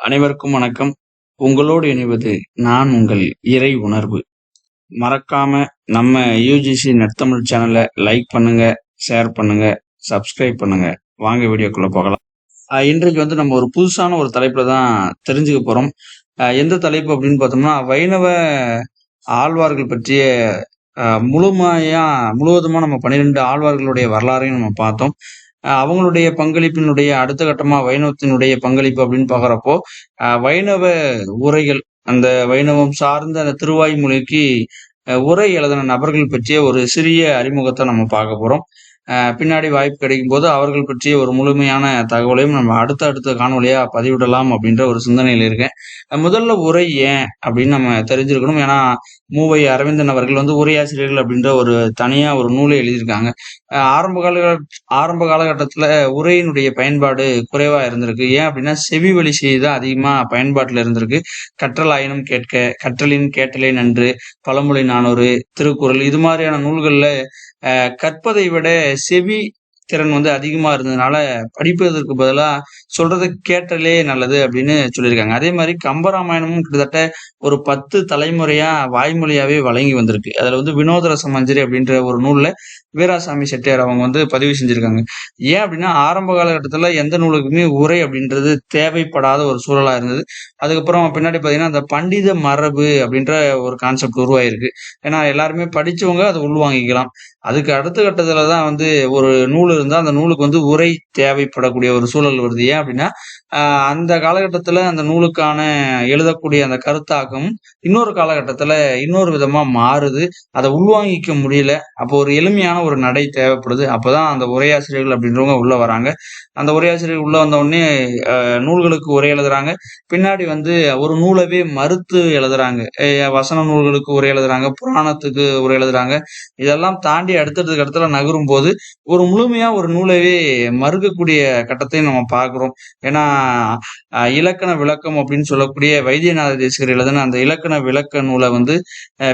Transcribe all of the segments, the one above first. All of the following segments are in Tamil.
அனைவருக்கும் வணக்கம். உங்களோடு இணைவது நான் உங்கள் இறை உணர்வு. மறக்காம நம்ம யூஜிசி நெத்தமிழ் சேனலை லைக் பண்ணுங்க ஷேர் பண்ணுங்க சப்ஸ்கிரைப் பண்ணுங்க. வாங்க வீடியோக்குள்ள போகலாம். இன்றைக்கு வந்து நம்ம ஒரு புதுசான ஒரு தலைப்புல தான் தெரிஞ்சுக்க போறோம். எந்த தலைப்பு அப்படின்னு பார்த்தோம்னா வைணவ ஆழ்வார்கள் பற்றிய முழுமையா முழுவதுமா நம்ம பன்னிரெண்டு ஆழ்வார்களுடைய வரலாறையும் நம்ம பார்த்தோம். அவங்களுடைய பங்களிப்பினுடைய அடுத்த கட்டமா வைணவத்தினுடைய பங்களிப்பு அப்படின்னு பாக்குறப்போ வைணவ உரைகள் அந்த வைணவம் சார்ந்த அந்த திருவாய்மொழிக்கு உரை எழுதின நபர்கள் பற்றிய ஒரு சிறிய அறிமுகத்தை நம்ம பார்க்க போறோம். பின்னாடி வாய்ப்பு கிடைக்கும் போது அவர்கள் பற்றிய ஒரு முழுமையான தகவலையும் நம்ம அடுத்த அடுத்த காணொலியா பதிவிடலாம் அப்படின்ற ஒரு சிந்தனையில் இருக்கேன். முதல்ல உரை ஏன் அப்படின்னு நம்ம தெரிஞ்சிருக்கணும். ஏன்னா மூவை அரவிந்தன் அவர்கள் வந்து உரையாசிரியர்கள் அப்படின்ற ஒரு தனியா ஒரு நூலை எழுதியிருக்காங்க. ஆரம்ப கால ஆரம்ப காலகட்டத்துல உரையினுடைய பயன்பாடு குறைவா இருந்திருக்கு. ஏன் அப்படின்னா செவி வழி செய்தி தான் அதிகமா பயன்பாட்டுல இருந்திருக்கு. கற்றல் கேட்க கற்றலின் கேட்டலே நன்று பழமொழி நானூறு திருக்குறள் இது மாதிரியான நூல்கள்ல கற்பதை விட செவி திறன் வந்து அதிகமா இருந்ததுனால படிப்பதற்கு பதிலாக சொல்றதை கேட்டலே நல்லது அப்படின்னு சொல்லியிருக்காங்க. அதே மாதிரி கம்பராமாயணமும் கிட்டத்தட்ட ஒரு பத்து தலைமுறையா வாய்மொழியாவே வழங்கி வந்திருக்கு. அதுல வந்து வினோத ரச மஞ்சரி அப்படின்ற ஒரு நூல்ல வீராசாமி செட்டியார் அவங்க வந்து பதிவு செஞ்சிருக்காங்க. ஏன் அப்படின்னா ஆரம்ப காலகட்டத்துல எந்த நூலுக்குமே உரை அப்படின்றது தேவைப்படாத ஒரு சூழலா இருந்தது. அதுக்கப்புறம் பின்னாடி பாத்தீங்கன்னா அந்த பண்டித மரபு அப்படின்ற ஒரு கான்செப்ட் உருவாயிருக்கு. ஏன்னா எல்லாருமே படிச்சவங்க அதை உள்வாங்கிக்கலாம். அதுக்கு அடுத்த கட்டத்தில் தான் வந்து ஒரு நூல் இருந்தால் அந்த நூலுக்கு வந்து உரை தேவைப்படக்கூடிய ஒரு சூழல் வருது. ஏன் அப்படின்னா அந்த காலகட்டத்தில் அந்த நூலுக்கான எழுதக்கூடிய அந்த கருத்தாக்கம் இன்னொரு காலகட்டத்தில் இன்னொரு விதமாக மாறுது. அதை உள்வாங்கிக்க முடியல. அப்போ ஒரு எளிமையான ஒரு நடை தேவைப்படுது. அப்போதான் அந்த உரையாசிரியர்கள் அப்படின்றவங்க உள்ள வராங்க. அந்த உரையாசிரியர் உள்ள வந்த உடனே நூல்களுக்கு உரை எழுதுறாங்க. பின்னாடி வந்து ஒரு நூலவே மறுத்து எழுதுறாங்க. வசன நூல்களுக்கு உரை எழுதுறாங்க. புராணத்துக்கு உரை எழுதுறாங்க. இதெல்லாம் தாண்டி அடுத்தடுத்த இடத்துல நகரும் போது ஒரு முழுமையா ஒரு நூலவே மறுக்கக்கூடிய கட்டத்தையும் நம்ம பாக்குறோம் ஏன்னா இலக்கண விளக்கம் அப்படின்னு சொல்லக்கூடிய வைத்தியநாத தேசிகர் எழுதின அந்த இலக்கண விளக்க நூலை வந்து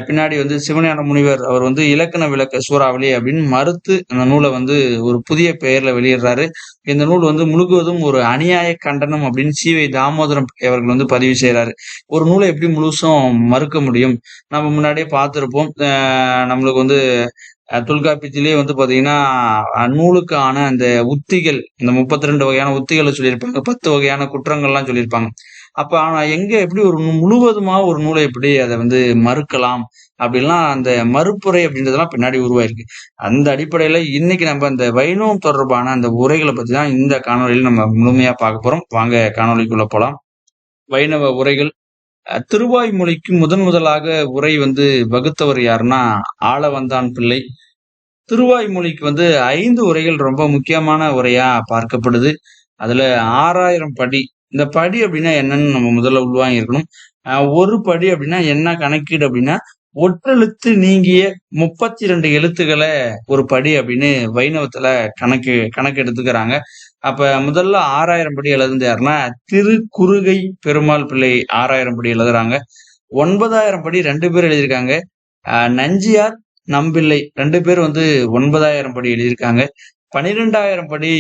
பின்னாடி வந்து சிவஞான முனிவர் அவர் வந்து இலக்கண விளக்க சூறாவளி அப்படின்னு மறுத்து அந்த நூலை வந்து ஒரு புதிய பெயர்ல வெளியிடுறாரு. இந்த நூல் வந்து முழுவதும் ஒரு அநியாய கண்டனம் அப்படின்னு சிவை தாமோதரம் அவர்கள் வந்து பதிவு செய்யறாரு ஒரு நூலை எப்படி முழுசும் மறுக்க முடியும்? நம்ம முன்னாடியே பார்த்திருப்போம். நம்மளுக்கு வந்து தொல்காப்பியத்திலேயே வந்து பாத்தீங்கன்னா நூலுக்கான அந்த உத்திகள் இந்த முப்பத்தி ரெண்டு வகையான உத்திகளை சொல்லியிருப்பாங்க. பத்து வகையான குற்றங்கள்லாம் சொல்லியிருப்பாங்க. அப்ப ஆனா எங்க எப்படி ஒரு நூ- முழுவதுமா ஒரு நூலை எப்படி அதை வந்து மறுக்கலாம்? அப்படின்லாம் அந்த மறுப்புரை அப்படின்றதெல்லாம் பின்னாடி உருவாயிருக்கு. அந்த அடிப்படையில இன்னைக்கு நம்ம அந்த வைணவம் தொடர்பான அந்த உரைகளை பத்தி தான் இந்த காணொலியில் நம்ம முழுமையா பார்க்க போறோம். வாங்க காணொளிக்குள்ள போலாம். வைணவ உரைகள் திருவாய்மொழிக்கு முதன் முதலாக உரை வந்து வகுத்தவர் யாருன்னா ஆளவந்தான் பிள்ளை. திருவாய்மொழிக்கு வந்து ஐந்து உரைகள் ரொம்ப முக்கியமான உரையா பார்க்கப்படுது. அதுல ஆறாயிரம் படி. இந்த படி அப்படின்னா என்னன்னு நம்ம முதல்ல உள்வாங்கிருக்கணும் ஒரு படி அப்படின்னா என்ன கணக்கீடு அப்படின்னா ஒற்றெழுத்து நீங்கிய முப்பத்தி ரெண்டு எழுத்துக்களை ஒரு படி அப்படின்னு வைணவத்துல கணக்கு கணக்கு எடுத்துக்கிறாங்க. அப்ப முதல்ல ஆறாயிரம் படி எழுதுந்து யாருன்னா திரு குறுகை பெருமாள் பிள்ளை ஆறாயிரம் படி எழுதுறாங்க. ஒன்பதாயிரம் படி ரெண்டு பேர் எழுதியிருக்காங்க. நஞ்சியார் நம்பிள்ளை ரெண்டு பேர் வந்து ஒன்பதாயிரம் படி எழுதியிருக்காங்க. பனிரெண்டாயிரம் படி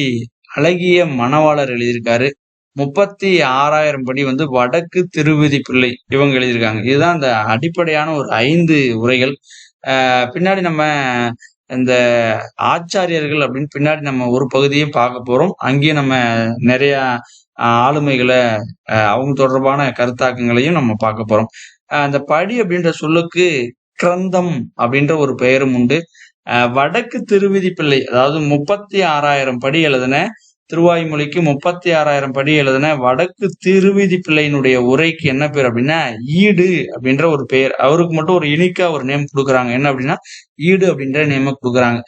அழகிய மணவாளர் எழுதியிருக்காரு. முப்பத்தி ஆறாயிரம் படி வந்து வடக்கு திருவிதி பிள்ளை இவங்க எழுதியிருக்காங்க. இதுதான் அந்த அடிப்படையான ஒரு ஐந்து உரைகள். ஆஹ் பின்னாடி நம்ம இந்த ஆச்சாரியர்கள் அப்படின்னு பின்னாடி நம்ம ஒரு பகுதியும் பார்க்க போறோம். அங்கேயும் நம்ம நிறைய ஆளுமைகளை அவங்க தொடர்பான கருத்தாக்கங்களையும் நம்ம பார்க்க போறோம். அந்த படி அப்படின்ற சொல்லுக்கு கிரந்தம் அப்படின்ற ஒரு பெயரும் உண்டு. வடக்கு திருவிதி பிள்ளை அதாவது முப்பத்தி ஆறாயிரம் படி எழுதின திருவாய்மொழிக்கு முப்பத்தி ஆறாயிரம் படி எழுதின வடக்கு திருவிதி பிள்ளையினுடைய உரைக்கு என்ன பேர் அப்படின்னா ஈடு அப்படின்ற ஒரு பெயர். அவருக்கு மட்டும் ஒரு யூனிக்கா ஒரு நேம் கொடுக்குறாங்க. என்ன அப்படின்னா ஈடு அப்படின்ற நேம கொடுக்குறாங்க.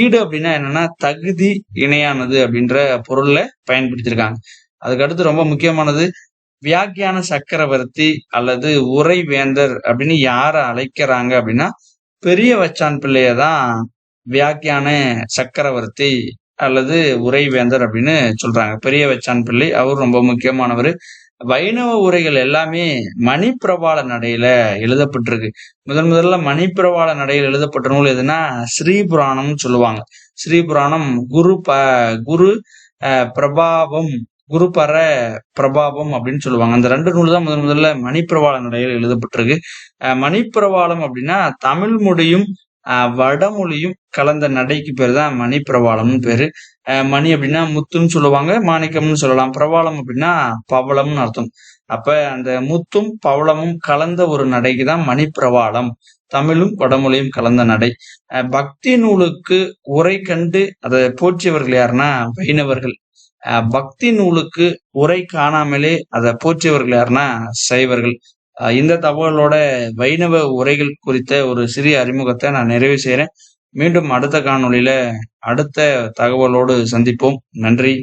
ஈடு அப்படின்னா என்னன்னா தகுதி இணையானது அப்படின்ற பொருள்ல பயன்படுத்தியிருக்காங்க. அதுக்கு அடுத்து ரொம்ப முக்கியமானது வியாக்கியான சக்கரவர்த்தி அல்லது உரை வேந்தர் அப்படின்னு யார அழைக்கிறாங்க அப்படின்னா பெரிய வச்சான் பிள்ளைய தான் வியாக்கியான சக்கரவர்த்தி அல்லது உரைவேந்தர் அப்படின்னு சொல்றாங்க. பெரிய வச்சான் பிள்ளை அவர் ரொம்ப முக்கியமானவர். வைணவ உரைகள் எல்லாமே மணிப்பிரபால நடையில எழுதப்பட்டிருக்கு. முதன் முதல்ல மணிப்பிரபால நடையில் எழுதப்பட்ட நூல் எதுனா ஸ்ரீபுராணம்னு சொல்லுவாங்க. ஸ்ரீபுராணம் குரு ப குரு பிரபாவம் குருபர பிரபாவம் அப்படின்னு சொல்லுவாங்க. அந்த ரெண்டு நூல் தான் முதன் முதல்ல மணிப்பிரவாள நடையில் எழுதப்பட்டிருக்கு. மணிப்பிரவாளம் அப்படின்னா தமிழ் மொழியும் வடமொழியும் கலந்த நடைக்கு பேர் தான் மணிப்பிரவாளம்னு பேரு. அஹ் மணி அப்படின்னா முத்துன்னு சொல்லுவாங்க மாணிக்கம்னு சொல்லலாம். பிரவாளம் அப்படின்னா பவளம்னு அர்த்தம். அப்ப அந்த முத்தும் பவளமும் கலந்த ஒரு நடைக்கு தான் மணிப்பிரவாளம் தமிழும் வடமொழியும் கலந்த நடை. பக்தி நூலுக்கு உரை கண்டு அதை போற்றியவர்கள் யாருன்னா வைணவர்கள். அஹ் பக்தி நூலுக்கு உரை காணாமலே அதை போற்றியவர்கள் யாருன்னா சைவர்கள். இந்த தகவலோட வைணவ உரைகள் குறித்த ஒரு சிறிய அறிமுகத்தை நான் நிறைவு செய்கிறேன் மீண்டும் அடுத்த காணொளியில அடுத்த தகவலோடு சந்திப்போம். நன்றி.